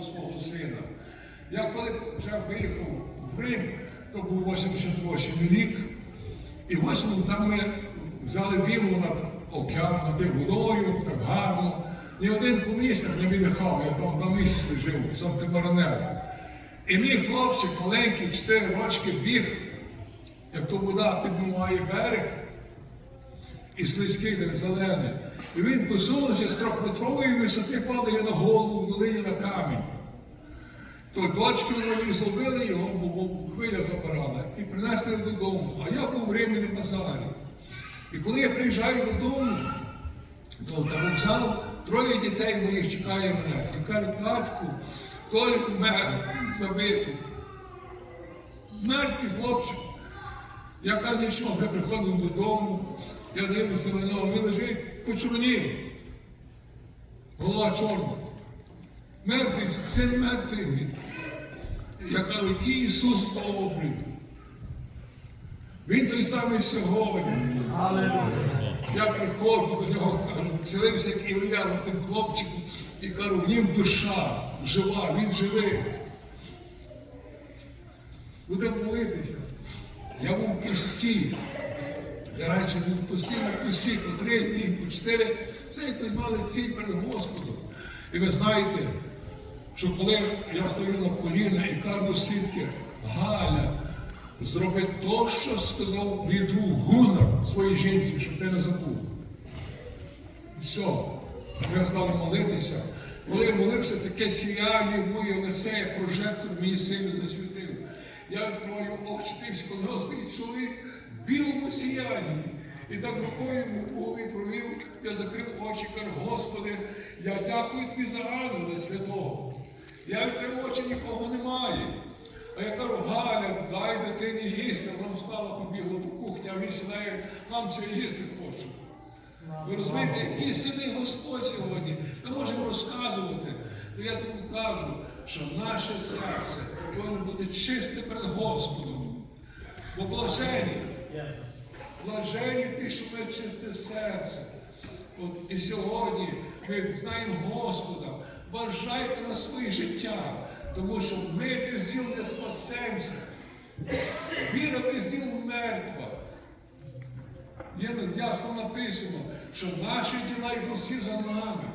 свого сина. Я коли вже виїхав в Рим, то був 88 рік, і восьму там ми взяли віллу над океаном, над водою, так гарно. Ні один комуніст не віддихав, я там на місяці жив, в Санти-Маранело. І мій хлопчик маленький, 4 рочки, біг, як то вода підмиває берег, і слизький, так зелений. І він посунувся з трьохметрової висоти, падає на голову в долині на камінь. То дочки мої зловили його, бо хвиля забирала, і принесли додому. А я був в Римі на базарі. І коли я приїжджаю додому, то на вокзал троє дітей моїх чекає мене і кажуть, татку, Толік умер, забитий. Мертвий хлопчик. Я кажу, нічого, ми приходимо додому, я дивлюся на нього, він лежить почорнів. Голова чорна. Мертвий, син мертвий. він. Я кажу, який Ісус добрий. Він той самий сьогодні. Я приходжу до нього, кажу, цілився як Ілля над тим хлопчиком і кажу, в нім душа жива, він живий. Будемо молитися. Я був в пості. Я раніше був в пості, по три дні, по чотири. Все якось мали ціль перед Господом. І ви знаєте, що коли я стою на коліна і кажу свідки, Галя, зроби то, що сказав мій друг Гунар своїй жінці, щоб ти не забув. Все. Ми стали молитися. Коли я молився, таке сіяння в моє лице, як прожектор мені сильно засвітив. Я очі, дивлюсь, коли його чоловік в білому сіянні. І так рукою голові провів, я закрив очі, кажу, Господи, я дякую тобі за ангела святого. Я відкрив очі, нікого немає. А я кажу, Галя, дай дитині їсти. Вона встала, побігла до кухні, а він сідає, нам це їсти хочу. Ви розумієте, який сильний Господь сьогодні. Ми можемо розказувати. але я тому кажу, що наше серце повинно бути чисте перед Господом. Бо блажені, блажені ті, що мають чисте серце. От і сьогодні ми знаємо Господа, вважайте на своє життя, тому що ми без діл не спасемося. Віра без діл мертва. Є ясно написано, що наші діла йдуть всі за нами.